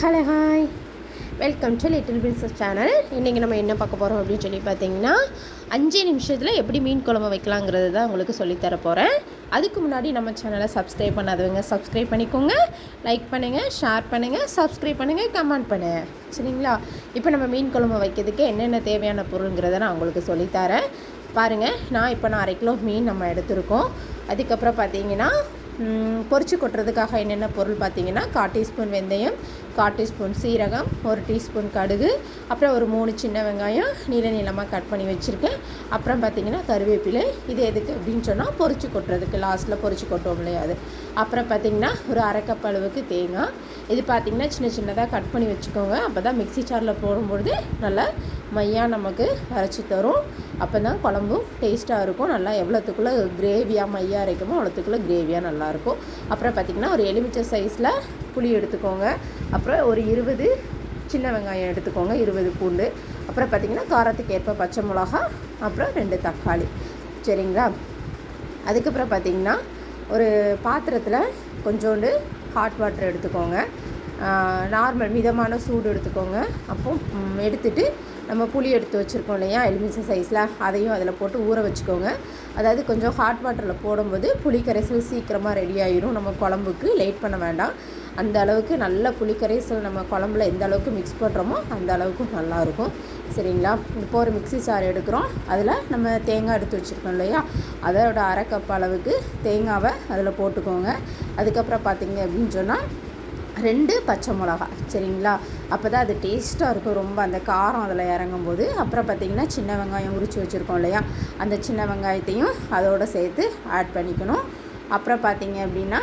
Hello hi welcome to little princess channel இன்றைக்கி நம்ம என்ன பார்க்க போகிறோம் அப்படின்னு சொல்லி பார்த்தீங்கன்னா அஞ்சு நிமிஷத்தில் எப்படி மீன் குழம்பு வைக்கலாங்கிறது தான் உங்களுக்கு சொல்லித்தர போகிறேன் அதுக்கு முன்னாடி நம்ம சேனலை சப்ஸ்கிரைப் பண்ணாதவங்க சப்ஸ்கிரைப் பண்ணிக்கோங்க. லைக் பண்ணுங்கள் ஷேர் பண்ணுங்கள் சப்ஸ்கிரைப் பண்ணுங்கள் கமெண்ட் பண்ணுங்கள் சரிங்களா? இப்போ நம்ம மீன் குழம்பு வைக்கிறதுக்கு என்னென்ன தேவையான பொருளுங்கிறத நான் உங்களுக்கு சொல்லித்தரேன் பாருங்கள் நான் இப்போ நான் அரை கிலோ மீன் நம்ம எடுத்திருக்கோம். அதுக்கப்புறம் பார்த்தீங்கன்னா பொறிச்சு கொட்டுறதுக்காக என்னென்ன பொருள் பார்த்தீங்கன்னா கால் டீஸ்பூன் வெந்தயம் கால் டீஸ்பூன் சீரகம் ஒரு டீஸ்பூன் கடுகு அப்புறம் ஒரு மூணு சின்ன வெங்காயம் நீள நீளமாக கட் பண்ணி வச்சுருக்கேன். அப்புறம் பார்த்தீங்கன்னா கருவேப்பிலை. இது எதுக்கு அப்படின்னு சொன்னால் பொறிச்சு கொட்டுறதுக்கு. லாஸ்ட்டில் பொறிச்சு கொட்டோம் இல்லையா அது. அப்புறம் பார்த்தீங்கன்னா ஒரு அரைக்கப் அளவுக்கு தேங்காய். இது பார்த்தீங்கன்னா சின்ன சின்னதாக கட் பண்ணி வச்சுக்கோங்க. அப்போ தான் மிக்ஸி சாரில் போடும்பொழுது நல்லா மையாக நமக்கு அரைச்சி தரும். அப்போ தான் குழம்பும் டேஸ்ட்டாக இருக்கும். நல்லா எவ்வளோத்துக்குள்ளே கிரேவியாக மையாக அரைக்குமோ அவ்வளோத்துக்குள்ளே கிரேவியாக நல்லா நல்லாயிருக்கும். அப்புறம் பார்த்திங்கன்னா ஒரு எலுமிச்சை சைஸில் புளி எடுத்துக்கோங்க. அப்புறம் ஒரு இருபது சின்ன வெங்காயம் எடுத்துக்கோங்க இருபது பூண்டு. அப்புறம் பார்த்திங்கன்னா காரத்துக்கு ஏற்ப பச்சை மிளகா அப்புறம் ரெண்டு தக்காளி. சரிங்களா? அதுக்கப்புறம் பார்த்திங்கன்னா ஒரு பாத்திரத்தில் கொஞ்சோண்டு ஹாட் வாட்டர் எடுத்துக்கோங்க. நார்மல் மிதமான சூடு எடுத்துக்கோங்க. அப்போ எடுத்துகிட்டு எடுத்துட்டு நம்ம புளி எடுத்து வச்சுருக்கோம் இல்லையா? எலுமிச்சை சைஸில். அதையும் அதில் போட்டு ஊற வச்சுக்கோங்க. அதாவது கொஞ்சம் ஹாட் வாட்டரில் போடும்போது புளி கரைசல் சீக்கிரமாக ரெடி ஆயிரும். நம்ம குழம்புக்கு லேட் பண்ண வேண்டாம். அந்த அளவுக்கு நல்ல புளி கரைசல் நம்ம குழம்புல எந்த அளவுக்கு மிக்ஸ் பண்ணுறோமோ அந்த அளவுக்கு நல்லாயிருக்கும் சரிங்களா? இப்போ ஒரு மிக்ஸி சாறு எடுக்கிறோம். அதில் நம்ம தேங்காய் எடுத்து வச்சுருக்கோம் இல்லையா? அதோட அரை கப் அளவுக்கு தேங்காவை அதில் போட்டுக்கோங்க. அதுக்கப்புறம் பார்த்தீங்க அப்படின்னு சொன்னால் ரெண்டு பச்சை மிளகா சரிங்களா? அப்போ தான் அது டேஸ்ட்டாக இருக்கும். ரொம்ப அந்த காரம் அதில் இறங்கும் போது அப்புறம் பார்த்திங்கன்னா சின்ன வெங்காயம் உரித்து வச்சுருக்கோம் இல்லையா? அந்த சின்ன வெங்காயத்தையும் அதோடு சேர்த்து ஆட் பண்ணிக்கணும். அப்புறம் பார்த்திங்க அப்படின்னா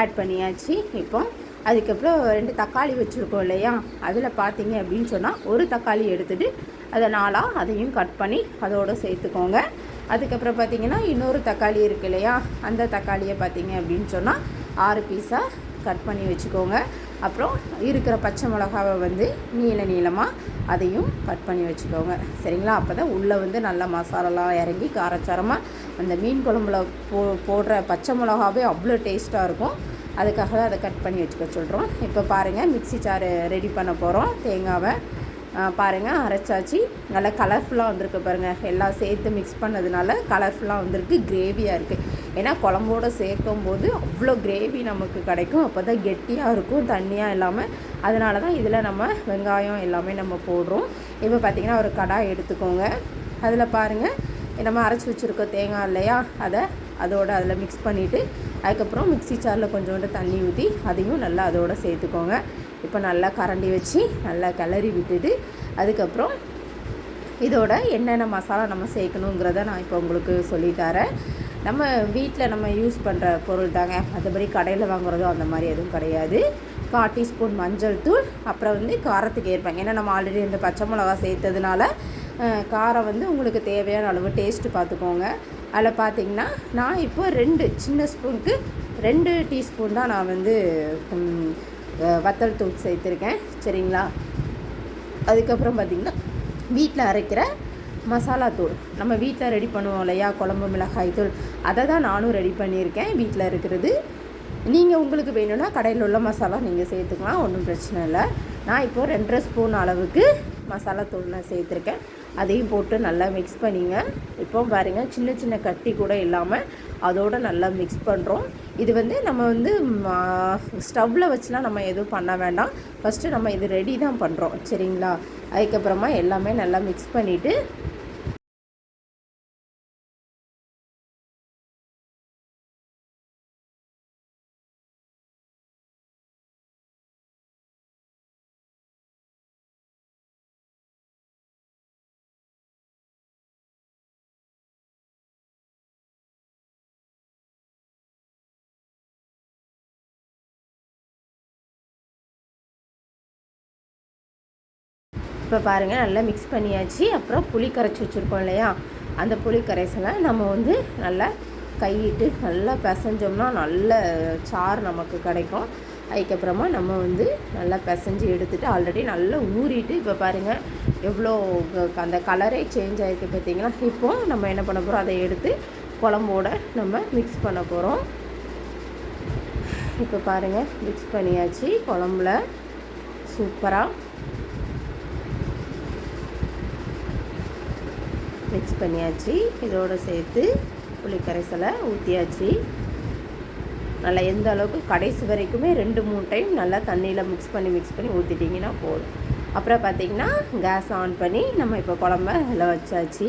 ஆட் பண்ணியாச்சு. இப்போ அதுக்கப்புறம் ரெண்டு தக்காளி வச்சுருக்கோம் இல்லையா? அதில் பார்த்தீங்க அப்படின்னு சொன்னால் ஒரு தக்காளி எடுத்துகிட்டு அதை நாளாக அதையும் கட் பண்ணி அதோடு சேர்த்துக்கோங்க. அதுக்கப்புறம் பார்த்தீங்கன்னா இன்னொரு தக்காளி இருக்கு இல்லையா? அந்த தக்காளியை பார்த்தீங்க அப்படின்னு சொன்னால் ஆறு பீஸாக கட் பண்ணி வச்சுக்கோங்க. அப்புறம் இருக்கிற பச்சை மிளகாவை வந்து நீள நீளமாக அதையும் கட் பண்ணி வச்சுக்கோங்க. சரிங்களா? அப்போ தான் உள்ளே வந்து நல்ல மசாலாலாம் இறங்கி காரச்சாரமாக அந்த மீன் குழம்புல போ போடுற பச்சை மிளகாவே அவ்வளோ டேஸ்ட்டாக இருக்கும். அதுக்காக தான் அதை கட் பண்ணி வச்சுக்க சொல்கிறோம் இப்போ பாருங்கள் மிக்ஸி சாறு ரெடி பண்ண போகிறோம் தேங்காவை பாருங்கள் அரைச்சாச்சு. நல்லா கலர்ஃபுல்லாக வந்திருக்கு பாருங்கள் எல்லாம் சேர்த்து மிக்ஸ் பண்ணதுனால கலர்ஃபுல்லாக வந்திருக்கு கிரேவியாக இருக்குது ஏன்னா குழம்போடு சேர்க்கும் போது அவ்வளோ கிரேவி நமக்கு கிடைக்கும். அப்போ தான் கெட்டியாக இருக்கும் தண்ணியாக இல்லாமல் அதனால தான் இதில் நம்ம வெங்காயம் எல்லாமே நம்ம போடுறோம். இப்போ பார்த்திங்கன்னா ஒரு கடாய் எடுத்துக்கோங்க. அதில் பாருங்கள் நம்ம அரைச்சி வச்சுருக்கோம் தேங்காய் இல்லையா? அதை அதோட அதில் மிக்ஸ் பண்ணிவிட்டு அதுக்கப்புறம் மிக்ஸி சாரில் கொஞ்சோண்டு தண்ணி ஊற்றி அதையும் நல்லா அதோட சேர்த்துக்கோங்க. இப்போ நல்லா கரண்டி வச்சு நல்லா கிளறி விட்டுட்டு அதுக்கப்புறம் இதோட என்னென்ன மசாலா நம்ம சேர்க்கணுங்கிறத நான் இப்போ உங்களுக்கு சொல்லித்தரேன் நம்ம வீட்டில் நம்ம யூஸ் பண்ணுற பொருள் தாங்க. மற்றபடி கடையில் வாங்குறதும் அந்த மாதிரி எதுவும் கிடையாது. கால் டீஸ்பூன் மஞ்சள் தூள் அப்புறம் வந்து காரத்துக்கு ஏற்பாங்க ஏன்னா நம்ம ஆல்ரெடி இந்த பச்சை மிளகா சேர்த்ததுனால காரம் வந்து உங்களுக்கு தேவையான அளவு டேஸ்ட்டு பார்த்துக்கோங்க. அதில் பார்த்தீங்கன்னா நான் இப்போ ரெண்டு சின்ன ஸ்பூனுக்கு ரெண்டு டீஸ்பூன் தான் நான் வந்து வத்தல் தூள் சேர்த்துருக்கேன். சரிங்களா? அதுக்கப்புறம் பார்த்திங்கன்னா வீட்டில் அரைக்கிற மசாலா தூள். நம்ம வீட்டில் ரெடி பண்ணுவோம் இல்லையா? குழம்பு மிளகாய் தூள். அதை தான் நானும் ரெடி பண்ணியிருக்கேன் வீட்டில் இருக்கிறது. நீங்கள் உங்களுக்கு வேணும்னா கடையில் உள்ள மசாலா நீங்கள் சேர்த்துக்கலாம் ஒன்றும் பிரச்சனை இல்லை. நான் இப்போது ரெண்டரை ஸ்பூன் அளவுக்கு மசாலா தூள் நான் சேர்த்துருக்கேன். அதையும் போட்டு நல்லா மிக்ஸ் பண்ணிங்க. இப்போ பாருங்கள் சின்ன சின்ன கட்டி கூட இல்லாமல் அதோடு நல்லா மிக்ஸ் பண்ணுறோம் இது வந்து நம்ம வந்து ஸ்டவ்வில் வச்சுலாம் நம்ம எதுவும் பண்ண வேண்டாம். ஃபஸ்ட்டு நம்ம இது ரெடி தான் பண்ணுறோம் சரிங்களா? அதுக்கப்புறமா எல்லாமே நல்லா மிக்ஸ் பண்ணிவிட்டு இப்போ பாருங்கள் நல்லா மிக்ஸ் பண்ணியாச்சு. அப்புறம் புளி கரைச்சி வச்சுருக்கோம் இல்லையா? அந்த புளி கரைசலை நம்ம வந்து நல்லா கையிட்டு நல்லா பிசைஞ்சோம்னா நல்ல சாறு நமக்கு கிடைக்கும். அதுக்கப்புறமா நம்ம வந்து நல்லா பிசைஞ்சு எடுத்துகிட்டு ஆல்ரெடி நல்லா ஊறிட்டு இப்போ பாருங்கள் எவ்வளோ அந்த கலரே சேஞ்ச் ஆகிருக்கு பார்த்தீங்களா? இப்போ நம்ம என்ன பண்ண போகிறோம் அதை எடுத்து குழம்போட நம்ம மிக்ஸ் பண்ண போகிறோம் இப்போ பாருங்கள் மிக்ஸ் பண்ணியாச்சு குழம்புல. சூப்பராக மிக்ஸ் பண்ணியாச்சு. இதோடு சேர்த்து புளிக்கரைசலை ஊற்றியாச்சு நல்லா எந்த அளவுக்கு கடைசி வரைக்குமே ரெண்டு மூணு டைம் நல்லா தண்ணியில் மிக்ஸ் பண்ணி மிக்ஸ் பண்ணி ஊற்றிட்டிங்கன்னா போதும். அப்புறம் பார்த்திங்கன்னா கேஸ் ஆன் பண்ணி நம்ம இப்போ குழம்ப இதில் வச்சாச்சு.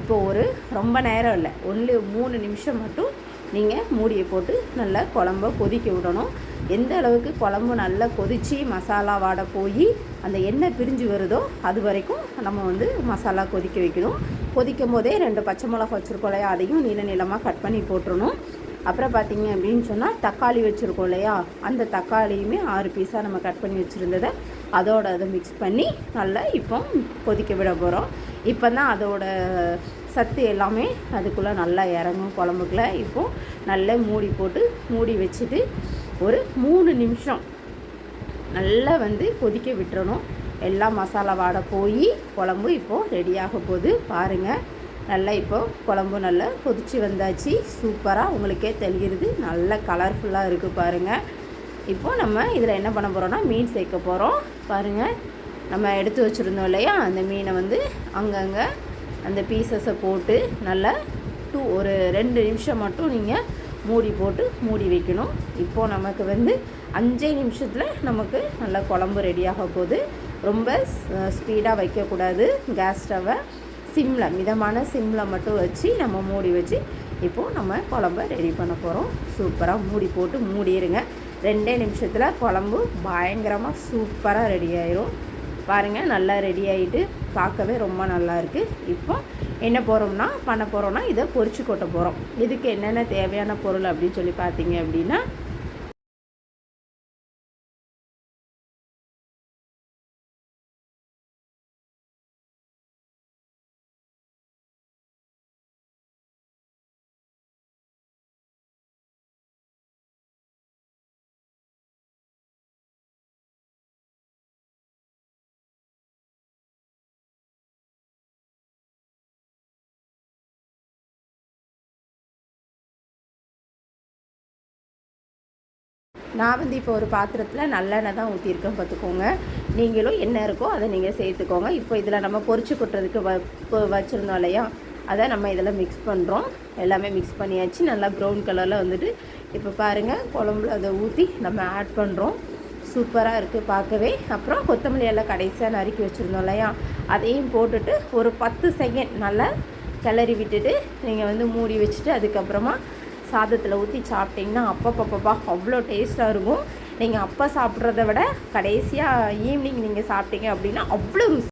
இப்போ ஒரு ரொம்ப நேரம் இல்லை. ஒன்லி மூணு நிமிஷம் மட்டும் நீங்கள் மூடியை போட்டு நல்லா குழம்ப கொதிக்க விடணும். எந்த அளவுக்கு குழம்பு நல்லா கொதித்து மசாலா வாட போய் அந்த எண்ணெய் பிரிஞ்சு வருதோ அது வரைக்கும் நம்ம வந்து மசாலா கொதிக்க வைக்கணும். கொதிக்கும் போதே ரெண்டு பச்சை மிளகா வச்சுருக்கோம் இல்லையா? அதையும் நீள நீளமாக கட் பண்ணி போட்டுருணும் அப்புறம் பார்த்தீங்க அப்படின்னு சொன்னால் தக்காளி வச்சுருக்கோம் இல்லையா? அந்த தக்காளியுமே ஆறு பீஸாக நம்ம கட் பண்ணி வச்சுருந்ததை அதோட அதை மிக்ஸ் பண்ணி நல்லா இப்போ கொதிக்க விட போகிறோம் இப்போ தான் அதோட சத்து எல்லாமே அதுக்குள்ளே நல்லா இறங்கும் குழம்புக்குள்ளே. இப்போது நல்லா மூடி போட்டு மூடி வச்சுட்டு ஒரு மூணு நிமிஷம். நல்லா வந்து கொதிக்க விட்டுறணும். எல்லாம் மசாலா வாட போய் குழம்பு இப்போது ரெடியாக போகுது. பாருங்கள் நல்லா இப்போது குழம்பு நல்லா கொதித்து வந்தாச்சு. சூப்பராக உங்களுக்கே தெரிகிறது. நல்ல கலர்ஃபுல்லாக இருக்குது பாருங்கள் இப்போது நம்ம இதில் என்ன பண்ண போகிறோன்னா மீன் சேர்க்க போகிறோம் பாருங்கள் நம்ம எடுத்து வச்சுருந்தோம் இல்லையா? அந்த மீனை வந்து அங்கங்கே அந்த பீசஸை போட்டு நல்லா டூ ஒரு ரெண்டு நிமிஷம் மட்டும் நீங்கள் மூடி போட்டு மூடி வைக்கணும். இப்போது நமக்கு வந்து அஞ்சே நிமிஷத்தில் நமக்கு நல்லா குழம்பு ரெடியாக போகுது. ரொம்ப ஸ்பீடாக வைக்கக்கூடாது. கேஸ் ஸ்டவ்வை சிம்மில் மிதமான சிம்மில் மட்டும் வச்சு நம்ம மூடி வச்சு இப்போது நம்ம குழம்ப ரெடி பண்ண போகிறோம் சூப்பராக மூடி போட்டு மூடிடுங்க ரெண்டே நிமிஷத்தில் குழம்பு பயங்கரமாக சூப்பராக ரெடி ஆயிரும். பாருங்கள் நல்லா ரெடி ஆகிட்டு பார்க்கவே ரொம்ப நல்லா இருக்குது இப்போ என்ன போகிறோம்னா பண்ண போகிறோம்னா இதை பொறிச்சு கொட்ட போகிறோம் இதுக்கு என்னென்ன தேவையான பொருள் அப்படின்னு சொல்லி பார்த்தீங்க அப்படின்னா நான் வந்து இப்போ ஒரு பாத்திரத்தில் நல்லெண்ணெய் தான் ஊற்றிருக்கேன் பார்த்துக்கோங்க. நீங்களும் என்ன இருக்கோ அதை நீங்கள் சேர்த்துக்கோங்க. இப்போ இதில் நம்ம பொறிச்சு கொட்டுறதுக்கு வ வச்சுருந்தோம் இல்லையா? அதை நம்ம இதில் மிக்ஸ் பண்ணுறோம் எல்லாமே மிக்ஸ் பண்ணியாச்சு. நல்லா ப்ரௌன் கலரில் வந்துட்டு இப்போ பாருங்கள் குழம்புல அதை ஊற்றி நம்ம ஆட் பண்ணுறோம் சூப்பராக இருக்குது பார்க்கவே. அப்புறம் கொத்தமல்லி எல்லாம் கடைசியாக நறுக்கி வச்சுருந்தோம் இல்லையா? அதையும் போட்டுட்டு ஒரு பத்து செகண்ட் நல்லா கிளறி விட்டுட்டு நீங்கள் வந்து மூடி வச்சுட்டு அதுக்கப்புறமா சாதத்தில் ஊற்றி சாப்பிட்டிங்கன்னா அப்பப்பப்பப்பா அவ்வளோ டேஸ்ட்டாக இருக்கும். நீங்கள் அப்போ சாப்பிட்றத விட கடைசியாக ஈவினிங் நீங்கள் சாப்பிட்டீங்க அப்படின்னா அவ்வளோ ருசி